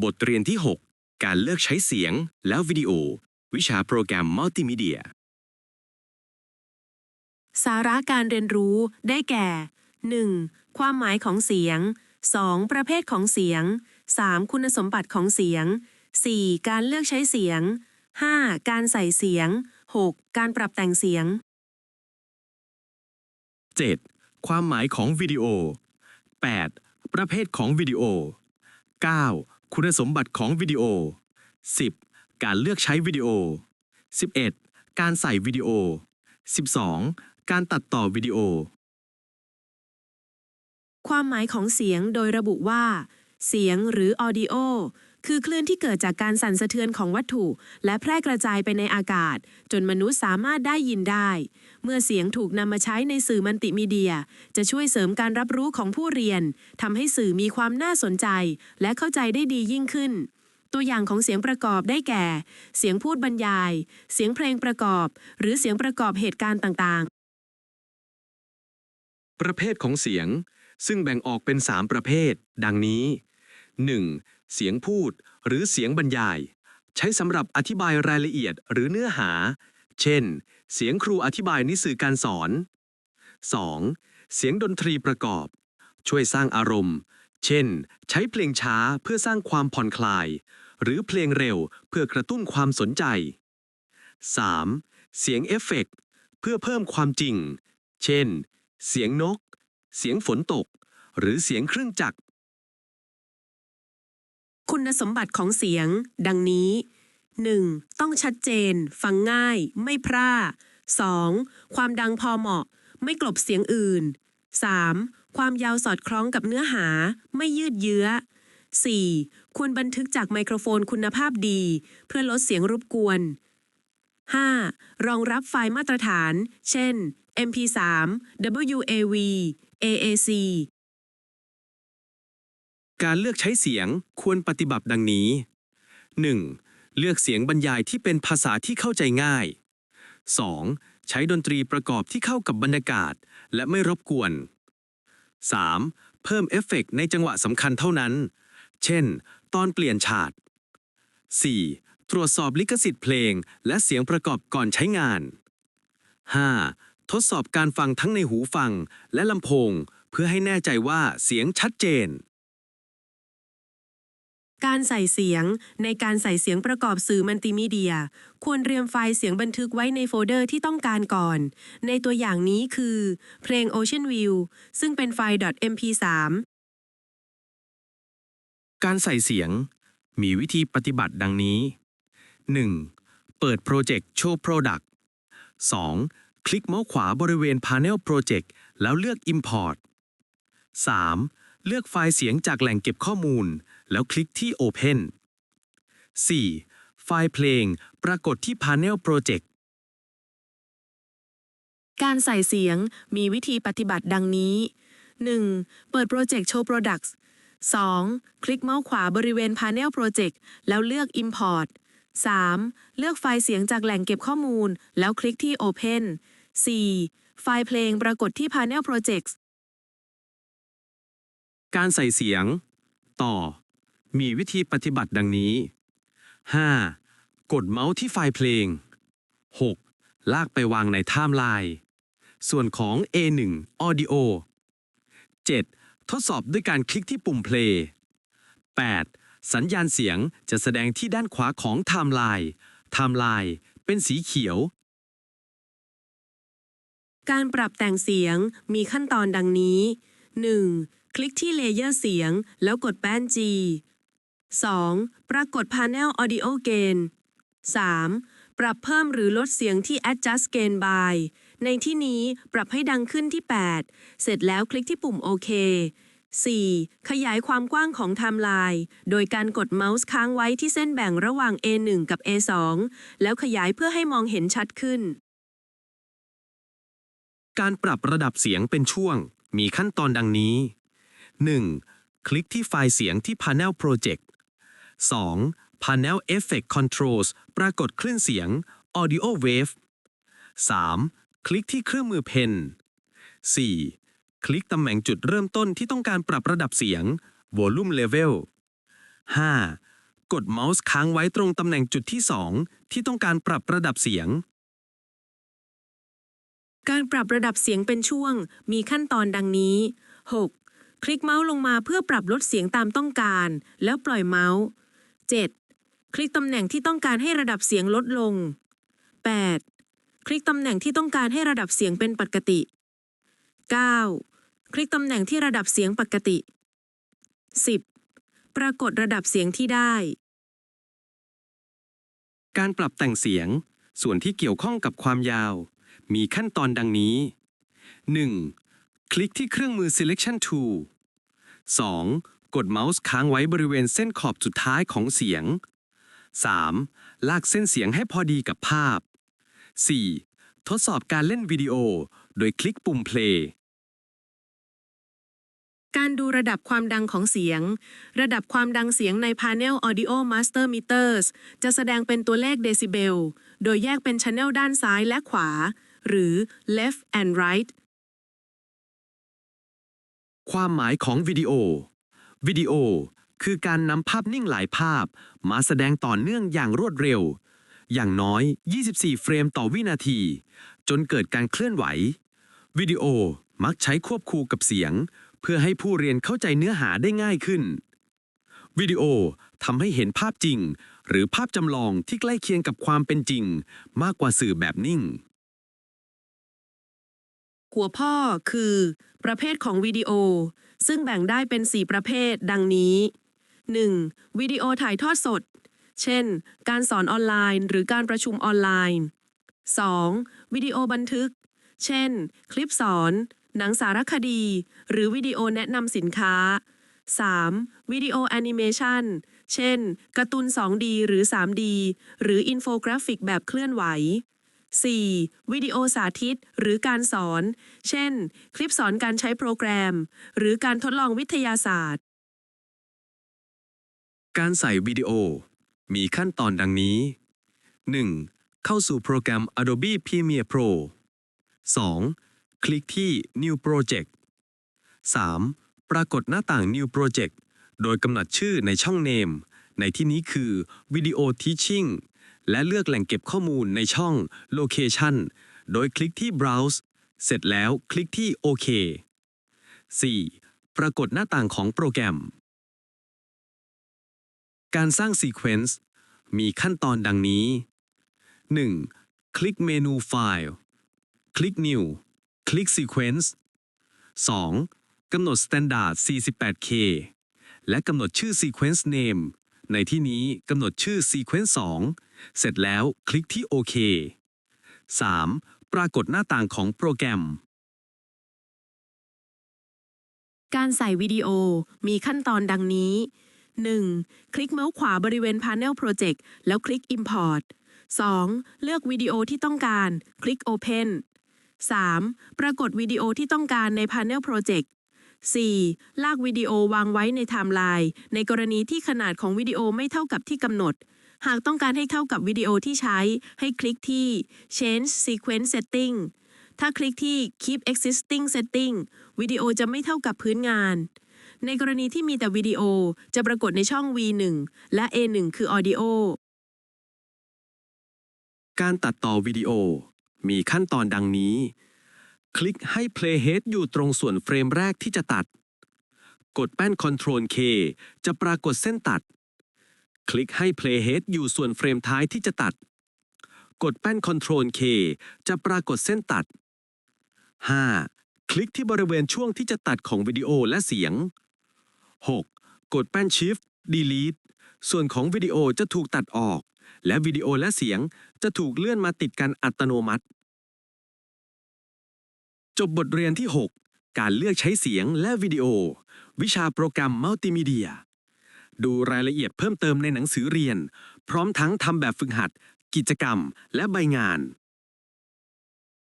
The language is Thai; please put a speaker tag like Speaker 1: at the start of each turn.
Speaker 1: บทเรียนที่ 6 การเลือกใช้เสียง แล้ววิดีโอ วิชาโปรแกรมมัลติมีเดีย
Speaker 2: สาระการเรียนรู้ได้แก่ 1. ความหมายของเสียง 2. ประเภทของเสียง 3. คุณสมบัติของเสียง 4. การเลือกใช้เสียง 5. การใส่เสียง 6. การปรับแต่งเสียง
Speaker 1: 7. ความหมายของวิดีโอ 8. ประเภทของวิดีโอ 9. คุณสมบัติของวิดีโอ 10. การเลือกใช้วิดีโอ 11. การใส่วิดีโอ 12. การตัดต่อวิดีโอ
Speaker 2: ความหมายของเสียงโดยระบุว่า เสียงหรือ audio คือคลื่นที่เกิดจากการสั่นสะเทือนของวัตถุ และแพร่กระจายไปในอากาศ จนมนุษย์สามารถได้ยินได้ เมื่อเสียงถูกนำมาใช้ในสื่อมัลติมีเดีย จะช่วยเสริมการรับรู้ของผู้เรียนทำให้สื่อมีความน่าสนใจ และเข้าใจได้ดียิ่งขึ้นตัวอย่างของเสียงประกอบได้แก่ เสียงพูดบรรยาย เสียงเพลงประกอบ หรือเสียงประกอบเหตุการณ์ต่างๆ
Speaker 1: ประเภทของเสียง ซึ่งแบ่งออกเป็น 3 ประเภท ดังนี้ 1. เสียงพูด หรือเสียงบรรยาย ใช้สำหรับอธิบายรายละเอียดหรือเนื้อหา เช่น เสียงครูอธิบายนิสื่อการสอน 2. เสียงดนตรีประกอบ ช่วยสร้างอารมณ์ เช่น ใช้เพลงช้าเพื่อสร้างความผ่อนคลาย หรือเพลงเร็วเพื่อกระตุ้นความสนใจ 3. เสียงเอฟเฟกต์เพื่อเพิ่มความจริง เช่น เสียงนก เสียงฝนตก หรือเสียงเครื่องจักร
Speaker 2: คุณสมบัติของเสียง ดังนี้ 1. ต้องชัดเจน ฟังง่าย ไม่พร่า 2. ความดังพอเหมาะ ไม่กลบเสียงอื่น 3. ความยาวสอดคล้องกับเนื้อหา ไม่ยืดเยื้อ 4. ควรบันทึกจากไมโครโฟนคุณภาพดี เพื่อลดเสียงรบกวน 5. รองรับไฟล์มาตรฐาน เช่น MP3 WAV AAC
Speaker 1: การเลือกใช้เสียงควรปฏิบัติดังนี้ 1. เลือกเสียงบรรยายที่เป็นภาษาที่เข้าใจง่าย 2. ใช้ดนตรีประกอบที่เข้ากับบรรยากาศ และไม่รบกวน 3. เพิ่มเอฟเฟกต์ในจังหวะสำคัญเท่านั้น เช่น ตอนเปลี่ยนฉาก 4. ตรวจสอบลิขสิทธิ์เพลง และเสียงประกอบก่อนใช้งาน 5. ทดสอบการฟังทั้งในหูฟังและลำโพง เพื่อให้แน่ใจว่าเสียงชัดเจน
Speaker 2: การใส่เสียง ในการใส่เสียงประกอบสื่อมัลติมีเดีย ควรเรียมไฟล์เสียงบันทึกไว้ในโฟลเดอร์ที่ต้องการก่อน ในตัวอย่างนี้คือ เพลง Ocean View ซึ่งเป็นไฟล์ .mp3
Speaker 1: การใส่เสียง มีวิธีปฏิบัติดังนี้ 1. เปิดโปรเจกต์ Show Product 2. คลิกเมาส์ขวาบริเวณ Panel Project แล้วเลือก Import 3. เลือกไฟล์เสียงจากแหล่งเก็บข้อมูล แล้วคลิกที่ Open 4. ไฟล์เพลง ปรากฏที่ Panel Project
Speaker 2: การใส่เสียงมีวิธีปฏิบัติดังนี้ 1. เปิดโปรเจกต์ Show Products 2. คลิกเมาส์ขวาบริเวณ Panel Project แล้วเลือก Import 3. เลือกไฟล์เสียงจากแหล่งเก็บข้อมูล แล้วคลิกที่ Open 4. ไฟล์เพลงปรากฏที่ Panel Projects
Speaker 1: การใส่เสียง ต่อ มีวิธีปฏิบัติดังนี้ 5. กดเมาส์ที่ไฟล์เพลง 6. ลากไปวางในไทม์ไลน์ ส่วนของ A1 Audio 7. ทดสอบด้วยการคลิกที่ปุ่ม Play 8. สัญญาณเสียงจะแสดงที่ด้านขวาของไทม์ไลน์ ไทม์ไลน์เป็นสีเขียว
Speaker 2: การปรับแต่งเสียงมีขั้นตอนดังนี้ 1. คลิกที่เลเยอร์เสียง แล้วกดแป้น G 2. ปรากฏ Panel Audio Gain 3. ปรับเพิ่มหรือลดเสียงที่ Adjust Gain by ในที่นี้ปรับให้ดังขึ้นที่ 8 เสร็จแล้วคลิกที่ปุ่มโอเค 4. ขยายความกว้างของไทม์ไลน์โดยการกดเมาส์ค้างไว้ที่เส้นแบ่งระหว่าง A1 กับ A2 แล้วขยายเพื่อให้มองเห็นชัดขึ้น
Speaker 1: การปรับระดับเสียงเป็นช่วง มีขั้นตอนดังนี้ 1. คลิกที่ไฟล์เสียงที่ Panel Project 2. Panel Effect Controls ปรากฏคลื่นเสียง Audio Wave 3. คลิกที่เครื่องมือเพน 4. คลิกตำแหน่งจุดเริ่มต้นที่ต้องการปรับระดับเสียง Volume Level 5. กดเมาส์ค้างไว้ตรงตำแหน่งจุดที่ 2 ที่ต้องการปรับระดับเสียง
Speaker 2: การปรับระดับเสียงเป็นช่วง มีขั้นตอนดังนี้ 6. คลิกเมาส์ลงมาเพื่อปรับลดเสียงตามต้องการ แล้วปล่อยเมาส์ 7. คลิกตำแหน่งที่ต้องการให้ระดับเสียงลดลง 8. คลิกตำแหน่งที่ต้องการให้ระดับเสียงเป็นปกติ 9. คลิกตำแหน่งที่ระดับเสียงปกติ 10. ปรากฏระดับเสียงที่ได้
Speaker 1: การปรับแต่งเสียง ส่วนที่เกี่ยวข้องกับความยาว มีขั้นตอนดังนี้ 1. คลิกที่เครื่องมือ selection tool 2. กดเมาส์ค้างไว้บริเวณเส้นขอบสุดท้ายของเสียง 3. ลากเส้นเสียงให้พอดีกับภาพ 4. ทดสอบการเล่นวิดีโอ โดยคลิกปุ่ม play
Speaker 2: การดูระดับความดังของเสียง ระดับความดังเสียงใน Panel Audio Master Meters จะแสดงเป็นตัวเลขเดซิเบล โดยแยกเป็น Channel ด้านซ้ายและขวา หรือ left and right
Speaker 1: ความหมายของวิดีโอ วิดีโอ คือการนำภาพนิ่งหลายภาพ มาแสดงต่อเนื่องอย่างรวดเร็ว อย่างน้อย 24 เฟรมต่อวินาที จนเกิดการเคลื่อนไหว วิดีโอมักใช้ควบคู่กับเสียง เพื่อให้ผู้เรียนเข้าใจเนื้อหาได้ง่ายขึ้น วิดีโอทำให้เห็นภาพจริง หรือภาพจำลองที่ใกล้เคียงกับความเป็นจริง มากกว่าสื่อแบบนิ่ง
Speaker 2: หัวข้อคือ ประเภทของวิดีโอ ซึ่งแบ่งได้เป็น 4 ประเภท ดังนี้ 1. วิดีโอถ่ายทอดสด เช่น การสอนออนไลน์หรือการประชุมออนไลน์ 2. วิดีโอบันทึก เช่น คลิปสอน หนังสารคดี หรือวิดีโอแนะนำสินค้า 3. วิดีโอแอนิเมชันเช่นการ์ตูน 2D หรือ 3D หรืออินโฟกราฟิกแบบเคลื่อนไหว 4. วิดีโอสาธิต หรือการสอน เช่น คลิปสอนการใช้โปรแกรม หรือการทดลองวิทยาศาสตร์
Speaker 1: การใส่วิดีโอ มีขั้นตอนดังนี้ 1. เข้าสู่โปรแกรม Adobe Premiere Pro 2. คลิกที่ New Project 3. ปรากฏหน้าต่าง New Project โดยกำหนดชื่อในช่อง Name ในที่นี้คือ Video Teaching และเลือกแหล่งเก็บข้อมูลในช่อง Location โดยคลิกที่ Browse เสร็จแล้วคลิกที่โอเค 4. ปรากฏหน้าต่างของโปรแกรม การสร้างซีเควนซ์มีขั้นตอนดังนี้ 1. คลิกเมนูไฟล์ คลิก New คลิก Sequence 2. กำหนด Standard 48K และกำหนดชื่อ Sequence Name ในที่นี้กำหนดชื่อ Sequence 2 เสร็จแล้วคลิกที่โอเค 3. ปรากฏหน้าต่างของโปรแกรม
Speaker 2: การใส่วิดีโอมีขั้นตอนดังนี้ 1. คลิกเมาส์ขวาบริเวณ Panel Project แล้วคลิก Import 2. เลือกวิดีโอที่ต้องการ คลิก Open 3. ปรากฏวิดีโอที่ต้องการใน Panel Project 4. ลากวิดีโอวางไว้ในไทม์ไลน์ในกรณีที่ขนาดของวิดีโอไม่เท่ากับที่กำหนด หากต้องการให้เท่ากับวิดีโอที่ใช้ ให้คลิกที่ Change Sequence Setting ถ้าคลิกที่ Keep Existing Setting วิดีโอจะไม่เท่ากับพื้นงาน ในกรณีที่มีแต่วิดีโอจะปรากฏในช่อง V1 และ A1 คือ Audio
Speaker 1: การตัดต่อวิดีโอ มีขั้นตอนดังนี้ คลิกให้ Playhead อยู่ตรงส่วนเฟรมแรกที่จะตัด กดแป้น Ctrl K จะปรากฏเส้นตัด คลิกให้ Playhead อยู่ส่วนเฟรมท้ายที่จะตัด กดแป้น Ctrl K จะปรากฏเส้นตัด 5. คลิกที่บริเวณช่วงที่จะตัดของวิดีโอและเสียง 6. กดแป้น Shift Delete ส่วนของวิดีโอจะถูกตัดออก และวิดีโอและเสียงจะถูกเลื่อนมาติดกันอัตโนมัติ จบบทเรียนที่ 6 การเลือกใช้เสียงและวิดีโอ วิชาโปรแกรมมัลติมีเดีย ดูรายละเอียดเพิ่มเติมในหนังสือเรียน พร้อมทั้งทำแบบฝึกหัด กิจกรรม และใบงาน